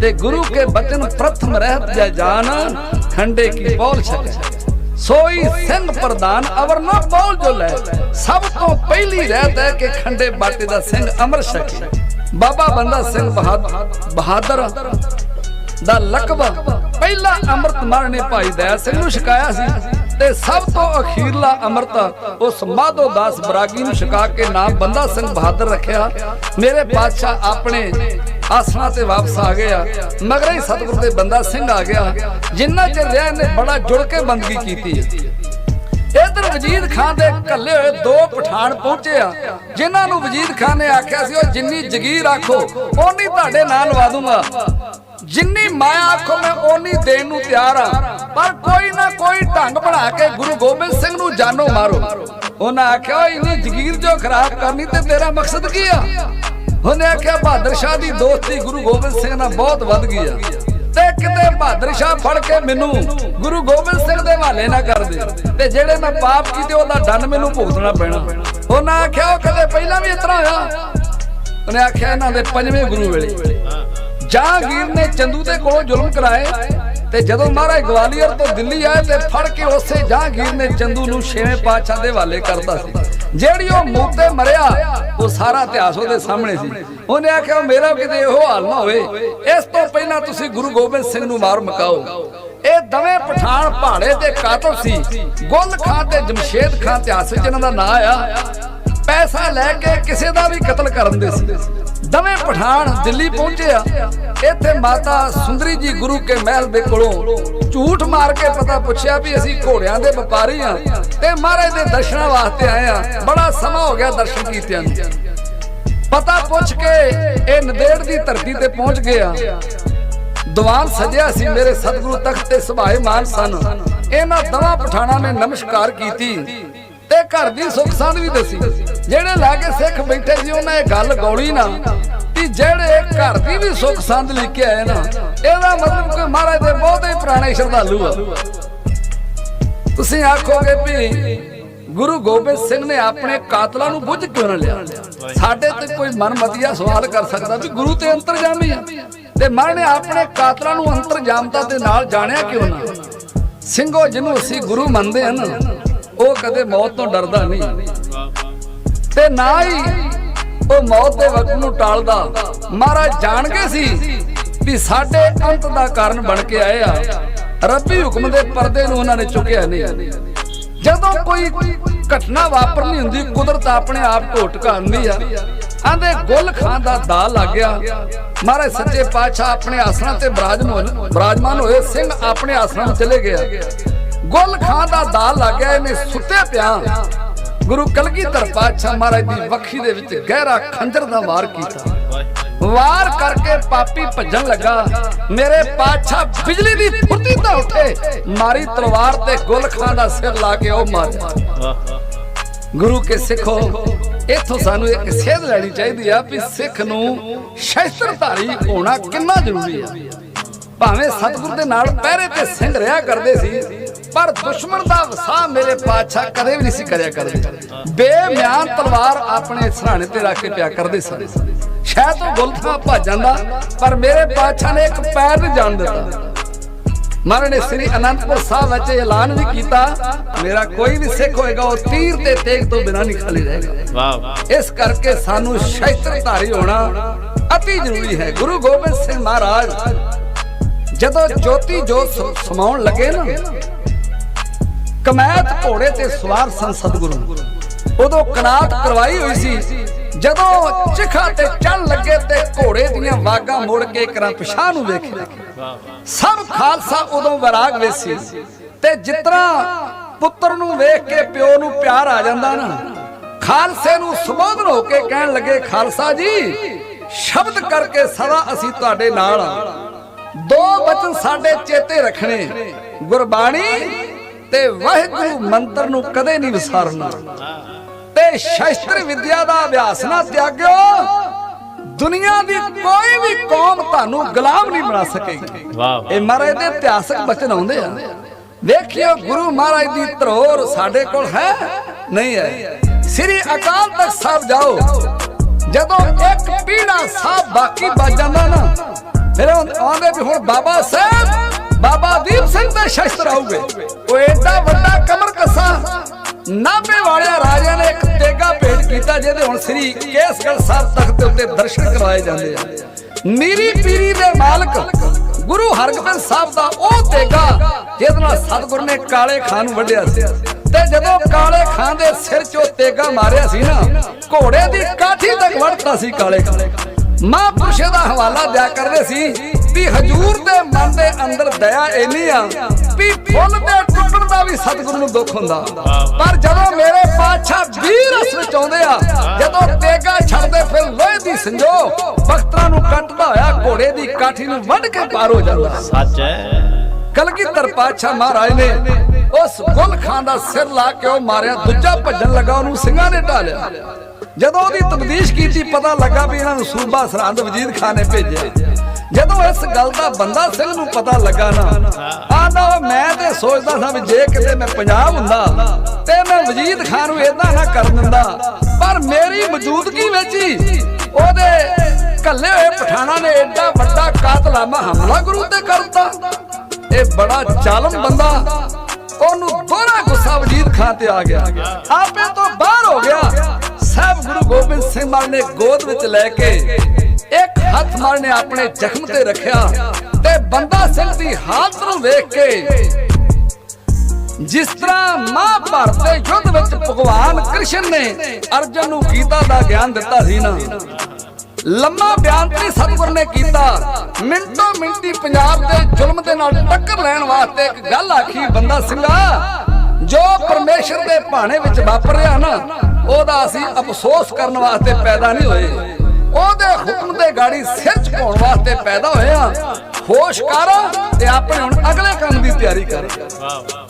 ਤੇ ਗੁਰੂ ਕੇ ਬਚਨ ਪ੍ਰਥਮ ਰਹਿਤ ਜੈ ਜਾਨ ਖੰਡੇ ਕੀ ਬੋਲ ਛਕ ਸੋਈ ਸਿੰਘ ਪ੍ਰਧਾਨ ਅਵਰ ਨਾ ਬੋਲ ਜੋ ਲੈ। ਸਭ ਤੋਂ ਪਹਿਲੀ ਰਹਿਤ ਹੈ ਕਿ ਖੰਡੇ ਬਾਟੇ ਦਾ ਸਿੰਘ ਅਮਰ ਛਕੇ। ਬਾਬਾ ਬੰਦਾ ਸਿੰਘ ਬਹਾਦਰ ਦਾ ਲਕਬ ਪਹਿਲਾ ਅੰਮ੍ਰਿਤ ਮਾਰਨੇ ਭਾਈ ਦਇਆ ਸਿੰਘ ਨੂੰ ਛਕਾਇਆ ਸੀ ਤੇ ਸਭ ਤੋਂ ਅਖੀਰਲਾ ਅੰਮ੍ਰਿਤ ਉਸ ਮਾਧੋ ਦਾਸ ਬਰਾਗੀ ਨੂੰ ਛਕਾ ਕੇ ਨਾਮ ਬੰਦਾ ਸਿੰਘ ਬਹਾਦਰ ਰੱਖਿਆ। ਮੇਰੇ ਪਾਤਸ਼ਾਹ ਆਪਣੇ ਆਸਣਾ ਤੇ ਵਾਪਸ ਆ ਗਿਆ। ਮਗਰ ਹੀ ਸਤਿਗੁਰ ਦੇ ਬੰਦਾ ਸਿੰਘ ਆ ਗਿਆ। ਜਿੰਨਾ ਚਿਰ ਰਿਹਾ ਇਹਨੇ ਬੜਾ ਜੁੜ ਕੇ ਬੰਦਗੀ ਕੀਤੀ ਹੈ। ਇਧਰ ਵਜੀਦ ਖਾਨ ਦੇ ਕੱਲੇ ਹੋਏ ਦੋ ਪਠਾਨ ਪਹੁੰਚੇ ਆ। ਜਿਨ੍ਹਾਂ ਨੂੰ ਵਜੀਦ ਖਾਨ ਨੇ ਆਖਿਆ ਸੀ, ਉਹ ਜਿੰਨੀ ਜਗੀਰ ਆਖੋ, ਓਨੀ ਤੁਹਾਡੇ ਨਾਲ ਲਵਾ ਦੂੰਗਾ। ਜਿੰਨੀ ਮਾਇਆ ਆਖੋ, ਮੈਂ ਓਨੀ ਦੇਣ ਨੂੰ ਤਿਆਰ ਆ। ਪਰ ਕੋਈ ਨਾ ਕੋਈ ਢੰਗ ਬਣਾ ਕੇ ਗੁਰੂ ਗੋਬਿੰਦ ਸਿੰਘ ਨੂੰ ਜਾਨੋ ਮਾਰੋ। ਉਹਨਾਂ ਆਖਿਆ, "ਓਏ ਜਗੀਰ ਜੋ ਖਰਾਬ ਕਰਨੀ ਤੇ ਤੇਰਾ ਮਕਸਦ ਕੀ ਆ? ਉਹਨੇ ਆਖਿਆ, ਬਹਾਦਰ ਸ਼ਾਹ ਦੀ ਦੋਸਤੀ ਗੁਰੂ ਗੋਬਿੰਦ ਸਿੰਘ ਨਾਲ ਬਹੁਤ ਵੱਧ ਗਈ ਆ। ਤੇ ਕਿਤੇ ਬਹਾਦਰ ਸ਼ਾਹ ਫੜ ਕੇ ਮੈਨੂੰ ਗੁਰੂ ਗੋਬਿੰਦ ਸਿੰਘ ਦੇ ਹਵਾਲੇ ਨਾ ਕਰ ਦੇ। ਤੇ ਜਿਹੜੇ ਮੈਂ ਪਾਪ ਕੀਤੇ, ਉਹਦਾ ਦੰਡ ਮੈਨੂੰ ਭੁਗਤਣਾ ਪੈਣਾ। ਉਹਨਾਂ ਆਖਿਆ, ਉਹ ਕਦੇ ਪਹਿਲਾਂ ਵੀ ਇਤਨਾ ਹੋਇਆ? ਉਹਨੇ ਆਖਿਆ, ਇਹਨਾਂ ਦੇ ਪੰਜਵੇਂ ਗੁਰੂ ਵੇਲੇ। ਜਹਾਂਗੀਰ ਨੇ ਚੰਦੂ ਦੇ ਕੋਲੋਂ ਜ਼ੁਲਮ ਕਰਾਏ ਤੇ ਜਦੋਂ ਮਹਾਰਾਜ ਗਵਾਲੀਅਰ ਤੋਂ ਦਿੱਲੀ ਆਏ ਤੇ ਫੜ ਕੇ ਉਸੇ ਜਹਾਂਗੀਰ ਨੇ ਚੰਦੂ ਨੂੰ ਛੇਵੇਂ ਪਾਤਸ਼ਾਹ ਦੇ ਹਵਾਲੇ ਕਰਤਾ ਸੀ। ਜਿਹੜੀ ਉਹ ਮੂੰਹ ਤੇ ਮਰਿਆ, ਉਹ ਸਾਰਾ ਇਤਿਹਾਸ ਉਹਦੇ ਸਾਹਮਣੇ ਸੀ। ਉਹਨੇ ਆਖਿਆ, ਮੇਰਾ ਕਿਤੇ ਇਹੋ ਹਾਲ ਨਾ ਹੋਵੇ। ਇਸ ਤੋਂ ਪਹਿਲਾਂ ਤੁਸੀਂ ਗੁਰੂ ਗੋਬਿੰਦ ਸਿੰਘ ਨੂੰ ਮਾਰ ਮਕਾਓ। ਇਹ ਦਵੇਂ ਪਠਾਨ ਪਹਾੜੇ ਦੇ ਕਾਤਲ ਸੀ। ਗੁੱਲ ਖਾਂ ਤੇ ਜਮਸ਼ੇਦ ਖਾਂ ਇਤਿਹਾਸ ਵਿੱਚ ਇਹਨਾਂ ਦਾ ਨਾਂ ਆ ਪੈਸਾ ਲੈ ਕੇ ਕਿਸੇ ਦਾ ਵੀ ਕਤਲ ਕਰਨ ਦੇ ਸੀ। ਦਵੇਂ ਪਠਾਨ ਦਿੱਲੀ ਪਹੁੰਚੇ ਇੱਥੇ ਮਾਤਾ ਸੁੰਦਰੀ ਜੀ ਗੁਰੂ ਕੇ ਮਹਿਲ ਦੇ ਕੋਲੋਂ ਝੂਠ ਮਾਰ ਕੇ ਪਤਾ ਪੁੱਛਿਆ ਵੀ ਅਸੀਂ ਘੋੜਿਆਂ ਦੇ ਵਪਾਰੀ ਆ ਤੇ ਮਹਾਰਾਜ ਦੇ ਦਰਸ਼ਨਾਂ ਵਾਸਤੇ ਆਏ ਆ ਬੜਾ ਸਮਾਂ ਹੋ ਗਿਆ ਦਰਸ਼ਨ ਕੀਤਿਆਂ ਨੂੰ। ਪਤਾ ਪੁੱਛ ਕੇ ਇਹ ਨਦੇੜ ਦੀ ਧਰਤੀ ਤੇ ਪਹੁੰਚ ਗਿਆ। ਆ ਦੀਵਾਨ ਸਜਿਆ ਸੀ ਮੇਰੇ ਸਤਿਗੁਰੂ ਤਖਤ ਤੇ ਸੁਭਾਏ ਮਾਨ ਸਨ। ਇਹਨਾਂ ਦਵਾ ਪਠਾਣਾ ਨੇ ਨਮਸਕਾਰ ਕੀਤੀ। ਤੇ ਘਰ ਦੀ ਸੁੱਖ ਸੰਦ ਵੀ ਦੱਸੀ। ਜਿਹੜੇ ਲਾਗੇ ਸਿੱਖ ਬੈਠੇ ਸੀ, ਉਹਨਾਂ ਇਹ ਗੱਲ ਗੌਲੀ ਨਾ ਕਿ ਜਿਹੜੇ ਘਰ ਦੀ ਵੀ ਸੁੱਖ ਸੰਦ ਲੈ ਕੇ ਆਏ ਨਾ, ਇਹਦਾ ਮਤਲਬ ਕੋਈ ਮਹਾਰਾਜ ਦੇ ਬਹੁਤ ਹੀ ਪੁਰਾਣੇ ਸ਼ਰਧਾਲੂ ਆ। ਤੁਸੀਂ ਆਖੋਗੇ ਵੀ ਗੁਰੂ ਗੋਬਿੰਦ ਸਿੰਘ ਨੇ ਆਪਣੇ ਕਾਤਲਾਂ ਨੂੰ ਬੁੱਝ ਕਿਉਂ ਨਾ ਲਿਆ? ਸਾਡੇ ਤੇ ਕੋਈ ਮਨਮਤੀਆ ਸਵਾਲ ਕਰ ਸਕਦਾ ਵੀ ਗੁਰੂ ਤੇ ਅੰਤਰਜਾਮੀ ਆ। ਤੇ ਮਹਾਰਾਜ ਨੇ ਆਪਣੇ ਕਾਤਲਾਂ ਨੂੰ ਅੰਤਰਜਾਮਤਾ ਦੇ ਨਾਲ ਜਾਣਿਆ ਕਿਉਂ ਨਾ? ਸਿੰਘੋ ਜਿਹਨੂੰ ਅਸੀਂ ਗੁਰੂ ਮੰਨਦੇ ਹਨ ਉਹ ਕਦੇ ਮੌਤ ਤੋਂ ਡਰਦਾ ਨਹੀਂ। ਤੇ ਨਾ ਹੀ ਉਹ ਮੌਤ ਦੇ ਵਕਤ ਨੂੰ ਟਾਲਦਾ। ਮਹਾਰਾਜ ਜਾਣ ਕੇ ਸੀ ਵੀ ਸਾਡੇ ਅੰਤ ਦਾ ਕਾਰਨ ਬਣ ਕੇ ਆਏ ਆ। ਰੱਬੀ ਹੁਕਮ ਦੇ ਪਰਦੇ ਨੂੰ ਉਹਨਾਂ ਨੇ ਚੁੱਕਿਆ ਨਹੀਂ। ਜਦੋਂ ਕੋਈ ਘਟਨਾ ਵਾਪਰਨੀ ਹੁੰਦੀ, ਕੁਦਰਤ ਆਪਣੇ ਆਪ ਢੋ ਢਕਾਉਂਦੀ ਆ। ਆਂਦੇ ਗੁੱਲ ਖਾਨ ਦਾ ਦਾ ਲੱਗ ਗਿਆ। ਮਹਾਰਾਜ ਸੱਚੇ ਪਾਤਸ਼ਾਹ ਆਪਣੇ ਆਸਣਾ ਤੇ ਬਿਰਾਜਮਾਨ ਬਰਾਜਮਾਨ ਹੋਏ, ਸਿੰਘ ਆਪਣੇ ਆਸਣਾ ਨੂੰ ਚਲੇ ਗਿਆ। ਗੁੱਲ ਖਾਂ ਦਾ ਦਾ ਲੱਗ ਗਿਆ, ਇਹਨੇ ਸੁੱਤੇ ਪਿਆ। ਗੁਰੂ ਕਲਗੀਧਰ ਪਾਤਸ਼ਾਹ ਮਹਾਰਾਜ ਦੀ ਵੱਖੀ ਦੇ ਵਿੱਚ ਗਹਿਰਾ ਖੰਜਰ ਦਾ ਵਾਰ ਕੀਤਾ। ਵਾਰ ਕਰਕੇ ਪਾਪੀ ਭੱਜਣ ਲੱਗਾ। ਮੇਰੇ ਪਾਤਸ਼ਾਹ ਬਿਜਲੀ ਦੀ ਫੁਰਤੀ ਤਾਂ ਉੱਠੇ ਮਾਰੀ ਤਲਵਾਰ ਤੇ ਗੁੱਲ ਖਾਨ ਦਾ ਸਿਰ ਲਾ ਕੇ ਉਹ ਮਾਰਿਆ। ਗੁਰੂ ਕੇ ਸਿੱਖੋ, ਇੱਥੋਂ ਸਾਨੂੰ ਇੱਕ ਸੇਧ ਲੈਣੀ ਚਾਹੀਦੀ ਆ ਵੀ ਸਿੱਖ ਨੂੰ ਸ਼ਸਤਰਧਾਰੀ ਹੋਣਾ ਕਿੰਨਾ ਜ਼ਰੂਰੀ ਆ। ਭਾਵੇਂ ਸਤਿਗੁਰ ਦੇ ਨਾਲ ਪਹਿਰੇ ਤੇ ਸਿੰਘ ਰਿਆ ਕਰਦੇ ਸੀ ਪਰ ਦੁਸ਼ਮਣ ਦਾ ਵਸਾ ਮੇਰੇ ਪਾਤਸ਼ਾਹ ਕਦੇ ਵੀ ਨਹੀਂ ਸੀ ਕਰਿਆ ਕਰਦੇ। ਬੇਮਿਆਨ ਤਲਵਾਰ ਆਪਣੇ ਸਰਾਣੇ ਤੇ ਰੱਖ ਕੇ ਪਿਆ ਕਰਦੇ ਸਨ। ਸ਼ਾਇਦ ਉਹ ਗੁਲਥਾ ਭੱਜ ਜਾਂਦਾ ਪਰ ਮੇਰੇ ਪਾਤਸ਼ਾਹ ਨੇ ਇੱਕ ਪੈਰ ਨਹੀਂ ਜਾਣ ਦਿੱਤਾ। ਮਹਾਰਾਜ ਨੇ ਸ੍ਰੀ ਅਨੰਦਪੁਰ ਸਾਹਿਬ ਵਿੱਚ ਐਲਾਨ ਵੀ ਕੀਤਾ ਮੇਰਾ ਕੋਈ ਵੀ ਸਿੱਖ ਹੋਏਗਾ ਉਹ ਤੀਰ ਤੇ ਤੇਗ ਤੋਂ ਬਿਨਾਂ ਨਹੀਂ ਖਾਲੀ ਰਹੇਗਾ ਵਾਹ। ਇਸ ਕਰਕੇ ਸਾਨੂੰ ਸ਼ਸਤਰਧਾਰੀ ਹੋਣਾ ਅਤੀ ਜ਼ਰੂਰੀ ਹੈ। ਗੁਰੂ ਗੋਬਿੰਦ ਸਿੰਘ ਮਹਾਰਾਜ ਜਦੋਂ ਜੋਤੀ ਜੋਤ ਸਮਾਉਣ ਲੱਗੇ ਨਾ ਕਮੈਤ ਘੋੜੇ ਤੇ ਸਵਾਰ ਸੰ ਸਤਿਗੁਰੂ ਉਦੋਂ ਕਨਾਤ ਕਰਵਾਈ ਹੋਈ ਸੀ। ਜਦੋਂ ਚਿਖਾ ਤੇ ਚੜ ਲੱਗੇ ਤੇ ਘੋੜੇ ਦੀਆਂ ਵਾਗਾਂ ਮੁੜ ਕੇ ਕਰਾਂ ਪਿਛਾਂ ਨੂੰ ਵੇਖਿਆ ਸਭ ਖਾਲਸਾ ਉਦੋਂ ਵਿਰਾਗ ਵਿੱਚ ਸੀ। ਤੇ ਜਿਤਨਾ ਪੁੱਤਰ ਨੂੰ ਵੇਖ ਕੇ ਪਿਓ ਨੂੰ ਪਿਆਰ ਆ ਜਾਂਦਾ ਨਾ, ਖਾਲਸੇ ਨੂੰ ਸੰਬੋਧਨ ਹੋ ਕੇ ਕਹਿਣ ਲੱਗੇ, ਖਾਲਸਾ ਜੀ, ਸ਼ਬਦ ਕਰਕੇ ਸਦਾ ਅਸੀਂ ਤੁਹਾਡੇ ਨਾਲ ਆ। ਦੋ ਬਚਨ ਸਾਡੇ ਚੇਤੇ ਰੱਖਣੇ। ਗੁਰਬਾਣੀ ਤੇ ਵਾਹਿਗੁਰੂ ਮੰਤਰ ਨੂੰ ਕਦੇ ਨਹੀਂ ਵਿਸਾਰਨਾ। ਤੇ ਸ਼ਸਤਰ ਵਿਦਿਆ ਦਾ ਅਭਿਆਸ ਨਾ ਤਿਆਗਿਓ ਦੁਨੀਆ ਦੀ ਕੋਈ ਵੀ ਕੌਮ ਤੁਹਾਨੂੰ ਗੁਲਾਮ ਨਹੀਂ ਬਣਾ ਸਕੇਗੀ। ਵਾਹ ਇਹ ਮਹਾਰਾਜ ਦੇ ਇਤਿਹਾਸਕ ਬਚਨ ਆਉਂਦੇ ਆ। ਵੇਖਿਓ ਗੁਰੂ ਮਹਾਰਾਜ ਦੀ ਧਰੋਰ ਸਾਡੇ ਕੋਲ ਹੈ? ਨਹੀਂ ਹੈ। ਸ੍ਰੀ ਅਕਾਲ ਤਖਤ ਸਾਹਿਬ ਜਾਓ। ਜਦੋਂ ਇੱਕ ਪੀੜਾ ਸਾਹਿਬ ਬਾਕੀ ਬਚ ਜਾਂਦਾ ਨਾ ਫਿਰ ਆਉਂਦੇ ਵੀ ਹੁਣ ਬਾਬਾ ਸਾਹਿਬ ਬਾਬਾ ਦੀਪ ਸਿੰਘ ਦੇ ਸ਼ਸਤਰ ਆਉਗੇ ਉਹ ਐਡਾ ਵੱਡਾ ਕਮਰ ਕੱਸਾ। ਨਾਭੇ ਵਾਲਿਆ ਰਾਜਾ ਨੇ ਇੱਕ ਤੇਗਾ ਭੇਟ ਕੀਤਾ, ਜਿਹਦੇ ਹੁਣ ਸ੍ਰੀ ਕੇਸਗੜ੍ਹ ਸਾਹਿਬ ਤਖਤ ਦੇ ਉੱਤੇ ਦਰਸ਼ਨ ਕਰਵਾਏ ਜਾਂਦੇ ਆ। ਮੀਰੀ ਪੀਰੀ ਦੇ ਮਾਲਕ ਗੁਰੂ ਹਰਗੋਬਿੰਦ ਸਾਹਿਬ ਦਾ ਉਹ ਤੇਗਾ, ਜਿਹਦੇ ਨਾਲ ਸਤਿਗੁਰ ਨੇ ਕਾਲੇ ਖਾਨ ਨੂੰ ਵੱਢਿਆ ਸੀ। ਤੇ ਜਦੋਂ ਕਾਲੇ ਖਾਨ ਦੇ ਸਿਰ 'ਚੋਂ ਤੇਗਾ ਮਾਰਿਆ ਸੀ ਨਾ, ਘੋੜੇ ਦੀ ਕਾਠੀ ਤੱਕ ਵੜਤਾ ਸੀ ਕਾਲੇ ਖਾਨ। ਮਹਾਂਪੁਰਸ਼ ਦਾ ਹਵਾਲਾ ਦਿਆ ਕਰਦੇ ਸੀ ਵੀ ਹਜੂਰ ਦੇ ਮਨ ਦੇ ਅੰਦਰ ਦਇਆ ਇੰਨੀ ਆ ਵੀ ਫੁੱਲ ਦੇ ਟੁੱਟਣ ਦਾ ਵੀ ਸਤਿਗੁਰੂ ਨੂੰ ਦੁੱਖ ਹੁੰਦਾ। ਪਰ ਜਦੋਂ ਮੇਰੇ ਪਾਤਸ਼ਾਹ ਵੀਰ ਅਸ ਵਿੱਚ ਆਉਂਦੇ ਆ ਜਦੋਂ ਤੇਗਾ ਛੱਡਦੇ ਫਿਰ ਲੋਹੇ ਦੀ ਸੰਜੋ ਬਖਤਰਾਂ ਨੂੰ ਕੱਟਦਾ ਹੋਇਆ ਘੋੜੇ ਦੀ ਕਾਠੀ ਨੂੰ ਵੱਢ ਕੇ ਪਾਰ ਹੋ ਜਾਂਦਾ। ਸੱਚ ਹੈ। ਕਲਗੀਧਰ ਪਾਤਸ਼ਾਹ ਮਹਾਰਾਜ ਨੇ ਉਸ ਗੁਲ ਖਾਨ ਦਾ ਸਿਰ ਲਾ ਕੇ ਉਹ ਮਾਰਿਆ ਦੂਜਾ ਭੱਜਣ ਲੱਗਾ ਉਹਨੂੰ ਸਿੰਘਾਂ ਨੇ ਢਾਲਿਆ। ਜਦੋਂ ਉਹਦੀ ਤਬਦੀਸ਼ ਕੀਤੀ ਪਤਾ ਲੱਗਾ ਵੀ ਇਹਨਾਂ ਨੂੰ ਸੂਬਾ ਸਰਹੰਦ ਵਜੀਦ ਖਾਨ ਨੇ ਭੇਜਿਆ। ਜਦੋਂ ਇਸ ਗੱਲ ਦਾ ਬੰਦਾ ਸਿੰਘ ਨੂੰ ਪਤਾ ਲੱਗਾ ਨਾ ਆਂਦਾ ਮੈਂ ਤੇ ਸੋਚਦਾ ਸਾਂ ਵੀ ਜੇ ਕਿਤੇ ਮੈਂ ਪੰਜਾਬ ਹੁੰਦਾ ਤੇ ਮੈਂ ਵਜੀਦ ਖਾਨ ਨੂੰ ਇਦਾਂ ਨਾ ਕਰ ਦਿੰਦਾ। ਪਰ ਮੇਰੀ ਮੌਜੂਦਗੀ ਵਿੱਚ ਹੀ ਉਹਦੇ ਕੱਲੇ ਹੋਏ ਪਠਾਣਾ ਨੇ ਐਡਾ ਵੱਡਾ ਕਾਤਲਾਮਾ ਹਮਲਾ ਗੁਰੂ ਤੇ ਕਰਤਾ। ਇਹ ਬੜਾ ਜ਼ਾਲਮ ਬੰਦਾ ਉਹਨੂੰ ਦੋਹਰਾ ਗੁੱਸਾ ਵਜੀਦ ਖਾਨ ਤੇ ਆ ਗਿਆ। ਆਪੇ ਤੋਂ ਬਾਹਰ ਹੋ ਗਿਆ। ਸਾਹਿਬ ਗੁਰੂ ਗੋਬਿੰਦ ਸਿੰਘ ਮਾਨ ਨੇ ਗੋਦ ਵਿੱਚ ਲੈ ਕੇ ਹੱਥ ਮਾਰ ਨੇ ਆਪਣੇ ਜ਼ਖਮ ਤੇ ਰੱਖਿਆ ਤੇ ਬੰਦਾ ਸਿੰਘ ਦੀ ਹਾਲਤ ਨੂੰ ਵੇਖ ਕੇ ਜਿਸ ਤਰ੍ਹਾਂ ਮਹਾਭਾਰਤ ਦੇ ਯੁੱਧ ਵਿੱਚ ਭਗਵਾਨ ਕ੍ਰਿਸ਼ਨ ਨੇ ਅਰਜਨ ਨੂੰ ਗੀਤਾ ਦਾ ਗਿਆਨ ਦਿੱਤਾ ਸੀ ਨਾ। ਲੰਮਾ ਬਿਆਨ ਤੇ ਸਤਿਗੁਰ ਨੇ ਕੀਤਾ। ਮਿੰਟੋ ਮਿੰਟੀ ਪੰਜਾਬ ਦੇ ਜ਼ੁਲਮ ਦੇ ਨਾਲ ਟੱਕਰ ਲੈਣ ਵਾਸਤੇ ਇੱਕ ਗੱਲ ਆਖੀ ਬੰਦਾ ਸਿੰਘਾ ਜੋ ਪਰਮੇਸ਼ਰ ਦੇ ਭਾਣੇ ਵਿੱਚ ਵਾਪਰ ਰਿਹਾ ਨਾ, ਉਹਦਾ ਅਸੀਂ ਅਫਸੋਸ ਕਰਨ ਵਾਸਤੇ ਪੈਦਾ ਨਹੀਂ ਹੋਏ। ਉਹਦੇ ਹੁਕਮ ਦੇ ਗਾੜੀ ਸਿਰ ਝੁਕਾਉਣ ਵਾਸਤੇ ਪੈਦਾ ਹੋਇਆ ਹੋਸ਼ ਕਰ ਤੇ ਆਪਣੇ ਹੁਣ ਅਗਲੇ ਕੰਮ ਦੀ ਤਿਆਰੀ ਕਰ।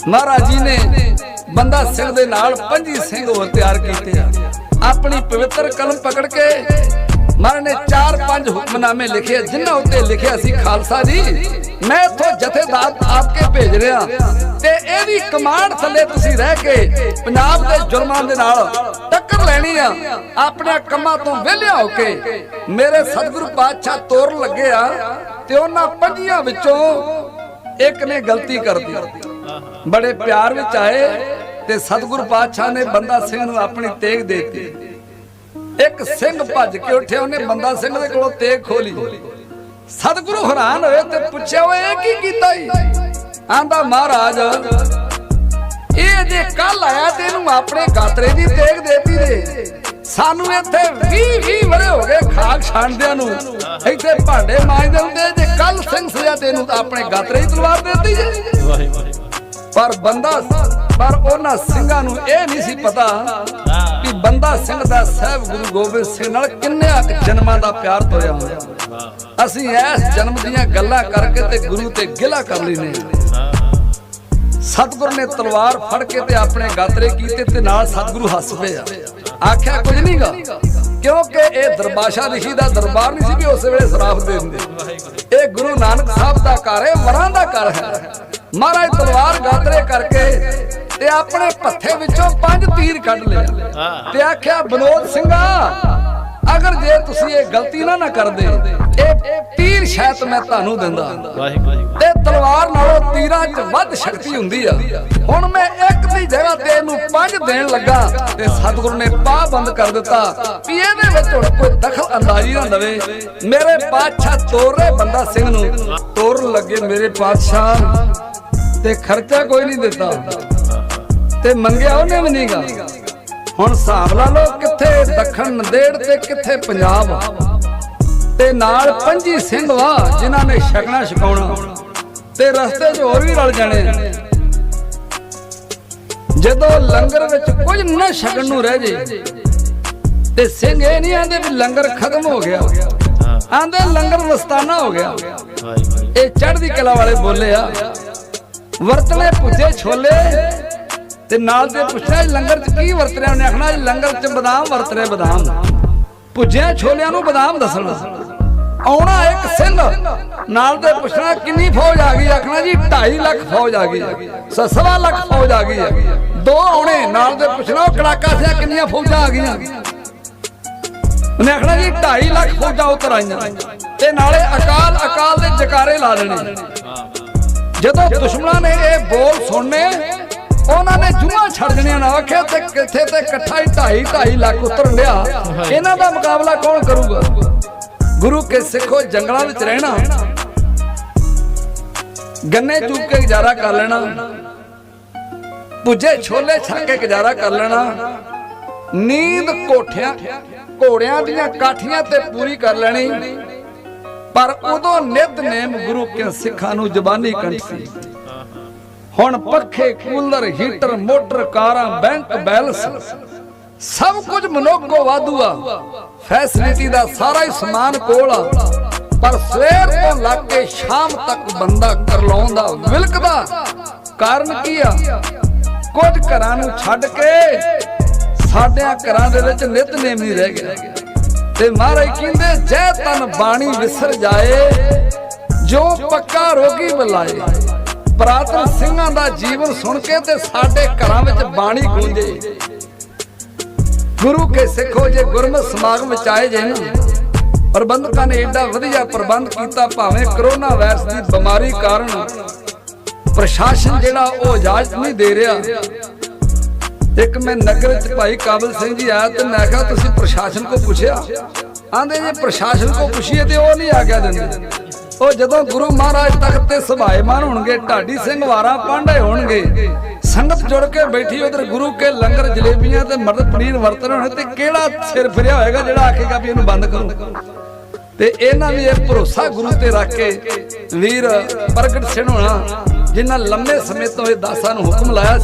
ਮਹਾਰਾਜ ਜੀ ਨੇ ਬੰਦਾ ਸਿੰਘ ਦੇ ਨਾਲ ਪੰਜੀ ਸਿੰਘ ਹੋਰ ਤਿਆਰ ਕੀਤੇ ਆਪਣੀ ਪਵਿੱਤਰ ਕਲਮ ਪਕੜ ਕੇ ਮਹਾਰਾਜ ਨੇ ਚਾਰ ਪੰਜ ਹੁਕਮਨਾਮੇ ਲਿਖੇ, ਜਿਨ੍ਹਾਂ ਉੱਤੇ ਲਿਖਿਆ ਸੀ ਖਾਲਸਾ ਜੀ, ਮੈਂ ਇੱਥੋਂ ਜਥੇਦਾਰ ਆਪ ਭੇਜ ਰਿਹਾ ਤੇ ਇਹਦੀ ਕਮਾਂਡ ਥੱਲੇ ਤੁਸੀਂ ਰਹਿ ਕੇ ਪੰਜਾਬ ਦੇ ਜੁਰਮਾਂ ਦੇ ਨਾਲ ਟੱਕਰ ਲੈਣੀ ਆ। ਆਪਣੇ ਕੰਮਾਂ ਤੋਂ ਵਿਹਲਿਆ ਹੋ ਕੇ ਮੇਰੇ ਸਤਿਗੁਰੂ ਪਾਤਸ਼ਾਹ ਤੋਰਨ ਲੱਗੇ ਆ ਤੇ ਉਹਨਾਂ ਪੰਜੀਆਂ ਵਿੱਚੋਂ ਇੱਕ ਨੇ ਗਲਤੀ ਕਰਦੀ ਬੜੇ ਪਿਆਰ ਵਿੱਚ ਆਏ ਤੇ ਸਤਿਗੁਰੂ ਪਾਤਸ਼ਾਹ ਨੇ ਬੰਦਾ ਸਿੰਘ ਨੂੰ ਆਪਣੀ ਤੇਗ ਦੇਤੀ। ਇੱਕ ਸਿੰਘ ਭੱਜ ਕੇ ਉੱਠਿਆ ਉਹਨੇ ਬੰਦਾ ਸਿੰਘ ਦੇ ਕੋਲੋਂ ਤੇਗ ਖੋਲੀ। ਸਤਿਗੁਰੂ ਹੈਰਾਨ ਹੋਏ ਤੇ ਪੁੱਛਿਆ, ਓਏ, ਇਹ ਕੀ ਕੀਤਾ ਈ? ਆਂਦਾ ਮਹਾਰਾਜ, ਇਹ ਜੇ ਕੱਲ ਆਇਆ ਤੇ ਇਹਨੂੰ ਆਪਣੇ ਗਾਤਰੇ ਦੀ ਤੇਗ ਦੇਤੀ ਦੇ ਸਾਨੂੰ ਇੱਥੇ 20 20 ਵਰੇ ਹੋ ਗਏ ਖਾਕ ਛਾਂਡਿਆਂ ਨੂੰ। ਇੱਥੇ ਭਾਂਡੇ ਮਾਂਜਦੇ ਹੁੰਦੇ ਜੇ ਕੱਲ ਸਿੰਘ ਸਜਾ ਤੇ ਇਹਨੂੰ ਆਪਣੇ ਗਾਤਰੇ ਦੀ ਤਲਵਾਰ ਦੇਤੀ ਜੇ। ਪਰ ਬੰਦਾ ਪਰ ਉਹਨਾਂ ਸਿੰਘਾਂ ਨੂੰ ਇਹ ਨਹੀਂ ਸੀ ਪਤਾ ਕਿ ਬੰਦਾ ਸਿੰਘ ਦਾ ਸਾਹਿਬ ਗੁਰੂ ਗੋਬਿੰਦ ਸਿੰਘ ਨਾਲ ਕਿੰਨਿਆਂ ਜਨਮਾਂ ਦਾ ਪਿਆਰ ਤੋਇਆ ਹੋਇਆ ਅਸੀਂ ਇਸ ਜਨਮ ਦੀਆਂ ਗੱਲਾਂ ਕਰਕੇ ਤੇ ਗੁਰੂ ਤੇ ਗਿਲਾ ਕਰ ਲੈਨੇ ਹਾਂ। ਨੇ ਤਲਵਾਰ ਫੜ ਕੇ ਤੇ ਆਪਣੇ ਗਾਤਰੇ ਕੀਤੇ ਤੇ ਨਾਲ ਸਤਿਗੁਰੂ ਹੱਸ ਪਿਆ ਆਖਿਆ, ਕੁਝ ਨਹੀਂਗਾ ਕਿਉਂਕਿ ਇਹ ਦਰਬਾਸ਼ਾ ਰਿਸ਼ੀ ਦਾ ਦਰਬਾਰ ਨਹੀਂ ਸੀ ਵੀ ਉਸ ਵੇਲੇ ਸਰਾਫ ਦੇ ਦਿੰਦੇ ਇਹ ਗੁਰੂ ਨਾਨਕ ਸਾਹਿਬ ਦਾ ਘਰ ਹੈ, ਵਰਾਂ ਦਾ ਘਰ ਹੈ। ਮਹਾਰਾਜ ਤਲਵਾਰ ਗਾਤਰੇ ਕਰਕੇ ਤੇ ਆਪਣੇ ਪੱਥੇ ਵਿੱਚੋਂ ਪੰਜ ਤੀਰ ਕੱਢ ਲਿਆ ਤੇ ਆਖਿਆ ਬਨੋਦ ਸਿੰਘਾ ਅਗਰ ਜੇ ਤੁਸੀਂ ਇਹ ਗਲਤੀ ਨਾ ਨਾ ਕਰਦੇ ਇਹ ਤੀਰ ਸ਼ਾਇਦ ਮੈਂ ਤੁਹਾਨੂੰ ਦਿੰਦਾ। ਤੇ ਤਲਵਾਰ ਨਾਲੋਂ ਤੀਰਾਂ 'ਚ ਵੱਧ ਸ਼ਕਤੀ ਹੁੰਦੀ ਆ। ਹੁਣ ਮੈਂ ਇੱਕ ਦੀ ਜਗ੍ਹਾ ਤੇ ਇਹਨੂੰ ਪੰਜ ਦੇਣ ਲੱਗਾ ਤੇ ਸਤਿਗੁਰੂ ਨੇ ਪਾਹ ਬੰਦ ਕਰ ਦਿੱਤਾ ਵੀ ਇਹਦੇ ਵਿੱਚ ਹੁਣ ਕੋਈ ਦਖਲ ਅੰਦਾਜ਼ੀ ਨਾ ਲਵੇ ਮੇਰੇ ਪਾਤਸ਼ਾਹ ਤੋਰ ਬੰਦਾ ਸਿੰਘ ਨੂੰ। ਤੋਰਨ ਲੱਗੇ ਮੇਰੇ ਪਾਤਸ਼ਾਹ ਤੇ ਖਰਚਾ ਕੋਈ ਨਹੀਂ ਦਿੱਤਾ। ਤੇ ਮੰਗਿਆ ਉਹਨੇ ਵੀ ਨਹੀਂਗਾ ਹੁਣ ਹਿਸਾਬ ਲਾ ਲਓ ਕਿੱਥੇ ਦੱਖਣ ਨੰਦੇੜ ਤੇ ਕਿੱਥੇ ਪੰਜਾਬ। ਤੇ ਨਾਲ ਪੰਜੀ ਸਿੰਘ ਵਾ ਜਿਨ੍ਹਾਂ ਨੇ ਛਕਣਾ ਛਕਾਉਣਾ। ਤੇ ਰਸਤੇ 'ਚ ਹੋਰ ਵੀ ਰਲ ਜਾਣੇ। ਜਦੋਂ ਲੰਗਰ ਵਿੱਚ ਕੁਝ ਨਾ ਛਕਣ ਨੂੰ ਰਹਿ ਜੇ, ਤੇ ਸਿੰਘ ਇਹ ਨਹੀਂ ਆਂਦੇ ਵੀ ਲੰਗਰ ਖਤਮ ਹੋ ਗਿਆ। ਆਂਦੇ ਲੰਗਰ ਵਸਤਾਨਾ ਹੋ ਗਿਆ। ਇਹ ਚੜ੍ਹਦੀ ਕਲਾ ਵਾਲੇ ਬੋਲੇ ਆ। ਵਰਤਲੇ ਪੁੱਜੇ ਛੋਲੇ ਤੇ ਨਾਲ ਤੇ ਪੁੱਛਿਆ ਲੰਗਰ 'ਚ ਕੀ ਵਰਤ ਰਿਹਾ ਉਹਨੇ ਆਖਣਾ ਲੰਗਰ 'ਚ ਬਦਾਮ ਵਰਤ ਰਹੇ ਬਦਾਮ। ਪੁੱਜਿਆ ਛੋਲਿਆਂ ਨੂੰ ਬਦਾਮ ਦੱਸਣਾ। ਆਉਣਾ ਇੱਕ ਸਿੰਘ ਨਾਲ ਤੇ ਪੁੱਛਣਾ, ਕਿੰਨੀ ਫੌਜ ਆ ਗਈ? ਆਖਣਾ ਜੀ 2.5 ਲੱਖ ਫੌਜ ਆ ਗਈ। ਸਵਾ ਲੱਖ ਫੌਜ ਆ ਗਈ ਦੋ ਆਉਣੇ, ਨਾਲ ਤੇ ਪੁੱਛਣਾ, ਉਹ ਕੜਾਕਾ ਸਿਆ ਕਿੰਨੀਆਂ ਫੌਜਾਂ ਆ ਗਈਆਂ? ਉਹਨੇ ਆਖਣਾ ਜੀ 2.5 ਲੱਖ ਫੌਜਾਂ ਉਤਰ ਆਈਆਂ। ਤੇ ਨਾਲੇ ਅਕਾਲ ਅਕਾਲ ਦੇ ਜਕਾਰੇ ਲਾ ਦੇਣੇ। ਜਦੋਂ ਦੁਸ਼ਮਣਾਂ ਨੇ ਇਹ ਬੋਲ ਸੁਣਨੇ ਉਹਨਾਂ ਨੇ ਜੂਆਂ ਛੱਡ ਦੇਣੀਆਂ ਨਾ ਆਖਿਆ ਤੇ ਕਿੱਥੇ ਤੇ ਇਕੱਠਾ ਹੀ ਢਾਈ ਢਾਈ ਲੱਖ ਉਤਰਨ ਲਿਆ ਇਹਨਾਂ ਦਾ ਮੁਕਾਬਲਾ ਕੌਣ ਕਰੂਗਾ? ਗੁਰੂ ਕੇ ਸਿੱਖੋ ਜੰਗਲਾਂ ਵਿੱਚ ਰਹਿਣਾ। ਗੰਨੇ ਚੂਕ ਕੇ ਗੁਜ਼ਾਰਾ ਕਰ ਲੈਣਾ। ਪੁੱਜੇ ਛੋਲੇ ਛੱਕ ਕੇ ਗੁਜ਼ਾਰਾ ਕਰ ਲੈਣਾ। ਨੀਂਦ ਕੋਠਿਆਂ, ਘੋੜਿਆਂ ਦੀਆਂ ਕਾਠੀਆਂ ਤੇ ਪੂਰੀ ਕਰ ਲੈਣੀ। ਪਰ ਉਦੋਂ ਨਿਤਨੇਮ ਗੁਰੂ ਕੇ ਸਿੱਖਾਂ ਨੂੰ ਜ਼ਬਾਨੀ ਕੰਠ ਸੀ। ਹੁਣ ਪੱਖੇ, ਕੂਲਰ, ਹੀਟਰ, ਮੋਟਰ, ਕਾਰਾਂ, ਬੈਂਕ ਬੈਲੈਂਸ, ਸਭ ਕੁਝ ਮਨੋਕੋ ਵਾਧੂ ਆ। ਫੈਸਿਲਿਟੀ ਦਾ ਸਾਰਾ ਹੀ ਸਮਾਨ ਕੋਲ ਆ। ਪਰ ਸਵੇਰ ਤੋਂ ਲੱਗ ਕੇ ਸ਼ਾਮ ਤੱਕ ਬੰਦਾ ਕਰਲਾਉਂਦਾ ਵਿਲਕਦਾ। ਕਾਰਨ ਕੀ ਆ? ਕੁਝ ਘਰਾਂ ਨੂੰ ਛੱਡ ਕੇ ਸਾਡਿਆਂ ਘਰਾਂ ਦੇ ਵਿੱਚ ਨਿਤਨੇਮ ਨਹੀਂ ਰਹਿ ਗਿਆ। ਤੇ ਮਹਾਰਾਜ ਕਹਿੰਦੇ, ਜੈ ਤਨ ਬਾਣੀ ਵਿਸਰ ਜਾਏ, ਜੋ ਪੱਕਾ ਰੋਗੀ ਬੁਲਾਏ। ਪ੍ਰਾਤਨ ਸਿੰਘਾਂ ਦਾ ਜੀਵਨ ਸੁਣ ਕੇ ਤੇ ਸਾਡੇ ਘਰਾਂ ਵਿੱਚ ਬਾਣੀ ਗੂੰਜੇ। ਗੁਰੂ ਕੇ ਸਿੱਖੋ ਜੇ ਗੁਰਮਤਿ ਸਮਾਗਮ ਵਿੱਚ ਆਏ ਜੇ ਨਾ। ਪ੍ਰਬੰਧਕਾਂ ਨੇ ਏਡਾ ਵਧੀਆ ਪ੍ਰਬੰਧ ਕੀਤਾ ਭਾਵੇਂ ਕਰੋਨਾ ਵਾਇਰਸ ਦੀ ਬਿਮਾਰੀ ਕਾਰਨ ਪ੍ਰਸ਼ਾਸਨ ਜਿਹੜਾ ਉਹ ਇਜਾਜ਼ਤ ਨਹੀਂ ਦੇ ਰਿਹਾ। ਇੱਕ ਮੈਂ ਨਗਰ ਚ ਭਾਈ ਕਾਬਲ ਸਿੰਘ ਜੀ ਆਇਆ ਤੇ ਮੈਂ ਕਿਹਾ ਤੁਸੀਂ ਪ੍ਰਸ਼ਾਸਨ ਕੋ ਪੁੱਛਿਆ। ਆਂਦੇ ਜੇ ਪ੍ਰਸ਼ਾਸਨ ਕੋ ਪੁੱਛੀਏ ਤੇ ਉਹ ਨਹੀਂ ਆਗਿਆ ਦਿੰਦੇ। ਉਹ ਜਦੋਂ ਗੁਰੂ ਮਹਾਰਾਜ ਤਖਤ ਤੇ ਸਭਾਏਮਾਨ ਹੋਣਗੇ, ਢਾਡੀ ਸਿੰਘ ਵਾਰਾਂ ਪਾਂਡੇ ਹੋਣਗੇ। ਸੰਗਤ ਜੁੜ ਕੇ ਬੈਠੀ, ਉਧਰ ਗੁਰੂ ਕੇ ਲੰਗਰ ਜਲੇਬੀਆਂ ਤੇ ਮਰਦ ਪਨੀਰ ਵਰਤਣ ਹੋਣੇ ਤੇ ਕਿਹੜਾ ਸਿਰ ਫਿਰਿਆ ਹੋਏਗਾ ਜਿਹੜਾ ਆਖੇਗਾ ਵੀ ਇਹਨੂੰ ਬੰਦ ਕਰੋ? ਤੇ ਇਹਨਾਂ ਵੀ ਇਹ ਭਰੋਸਾ ਗੁਰੂ ਤੇ ਰੱਖ ਕੇ ਵੀਰ ਪ੍ਰਗਟ ਸਿੰਘ ਹੋਣਾ, ਜਿਨ੍ਹਾਂ ਲੰਮੇ ਸਮੇਂ ਤੋਂ ਇਹ ਦਾਸਾਂ ਨੂੰ ਹੁਕਮ ਲਾਇਆ ਸੀ।